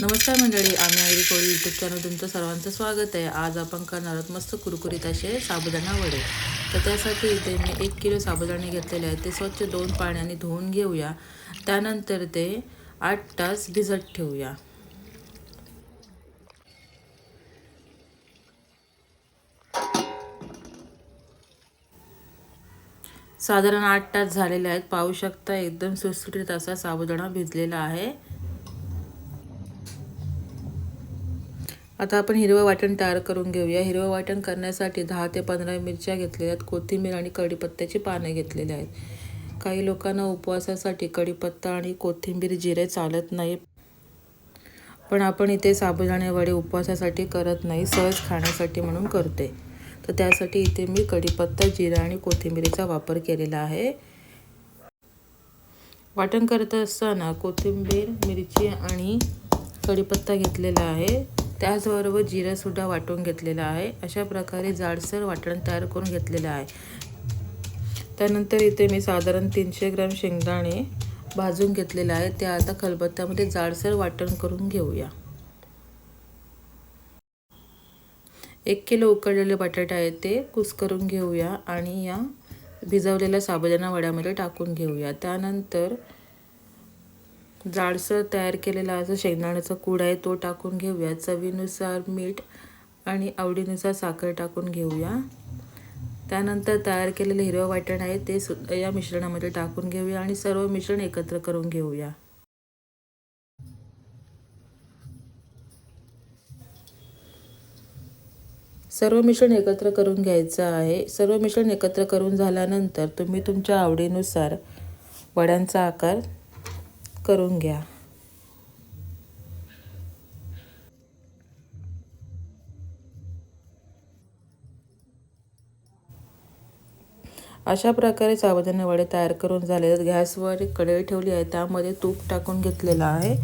नमस्कार मंडळी आम्ही आगरी कोळी यूट्यूब चॅनल तुमचं सर्वांचं स्वागत आहे. आज आपण करणार आहोत मस्त कुरकुरीत असे साबुदाणा वडे. तर त्यासाठी इथे मी एक किलो साबुदाणे घेतलेले आहेत. ते स्वच्छ दोन पाण्याने धुवून घेऊया. त्यानंतर ते आठ तास भिजत ठेवूया. साधारण आठ तास झालेले आहेत. पाहू शकता एकदम सुटसुटीत असा साबुदाणा भिजलेला आहे. आता आपण हिरवं वाटण तयार करून घेऊया. हिरवं वाटण करण्यासाठी दहा ते पंधरा मिरच्या घेतलेल्या आहेत. कोथिंबीर आणि कढीपत्त्याची पाने घेतलेली आहेत. काही लोकांना उपवासासाठी कढीपत्ता आणि कोथिंबीर जिरे चालत नाही. पण आपण इथे साबुदाणे वडे उपवासासाठी करत नाही. सहज खाण्यासाठी म्हणून करते. तर त्यासाठी इथे मी कढीपत्ता जिरा आणि कोथिंबीरीचा वापर केलेला आहे. वाटण करत असताना कोथिंबीर मिरची आणि कढीपत्ता घेतलेला आहे. त्याचबरोबर जिरासुद्धा वाटून घेतलेला आहे. अशा प्रकारे जाडसर वाटण तयार करून घेतलेलं आहे. त्यानंतर इथे मी साधारण तीनशे ग्रॅम शेंगदाणे भाजून घेतलेलं आहे ते आता खलबत्त्यामध्ये जाडसर वाटण करून घेऊया. एक किलो उकडलेले बटाटे आहेत ते कुस्करून घेऊया आणि या भिजवलेल्या साबुदाणा वड्यामध्ये टाकून घेऊया. त्यानंतर जाडसर तयार केलेला असं शेंगदाण्याचा कूड आहे तो टाकून घेऊया. चवीनुसार मीठ आणि आवडीनुसार साखर टाकून घेऊया. त्यानंतर तयार केलेले हिरवं वाटण आहे ते सुद्धा या मिश्रणामध्ये टाकून घेऊया आणि सर्व मिश्रण एकत्र करून घेऊया. सर्व मिश्रण एकत्र करून घ्यायचं आहे. सर्व मिश्रण एकत्र करून झाल्यानंतर तुम्ही तुमच्या आवडीनुसार वड्यांचा आकार करून घ्या. अशा प्रकारे साबुदाणे वडे तयार करून झाले गॅसवर एक कढई ठेवली आहे. त्यामध्ये तूप टाकून घेतलेलं आहे.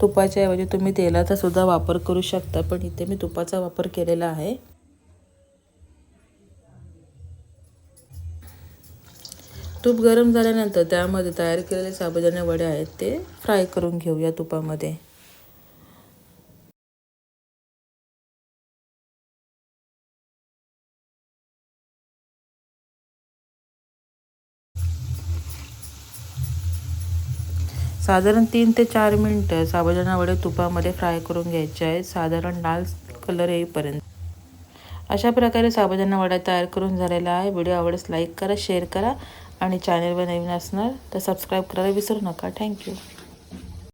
तुपाच्या ऐवजी तुम्ही तेलाचा सुद्धा वापर करू शकता पण इथे मी तुपाचा वापर केलेला आहे. तूप गरम झाल्यानंतर त्यामध्ये तयार केलेले साबुदाणे वडे आहेत ते फ्राय करून घेऊया तुपामध्ये. साधारण तीन ते चार मिनटं साबुदाणा वडे तुपामध्ये फ्राय करून घ्यायचे आहेत साधारण लाल कलर येईपर्यंत. अशा प्रकारे साबुदाणा वडा तयार करून झालेला आहे. व्हिडिओ आवडस लाईक करा शेअर करा. आणि चॅनलवर नवीन असणार तर सबस्क्राईब करायला विसरू नका. थँक्यू.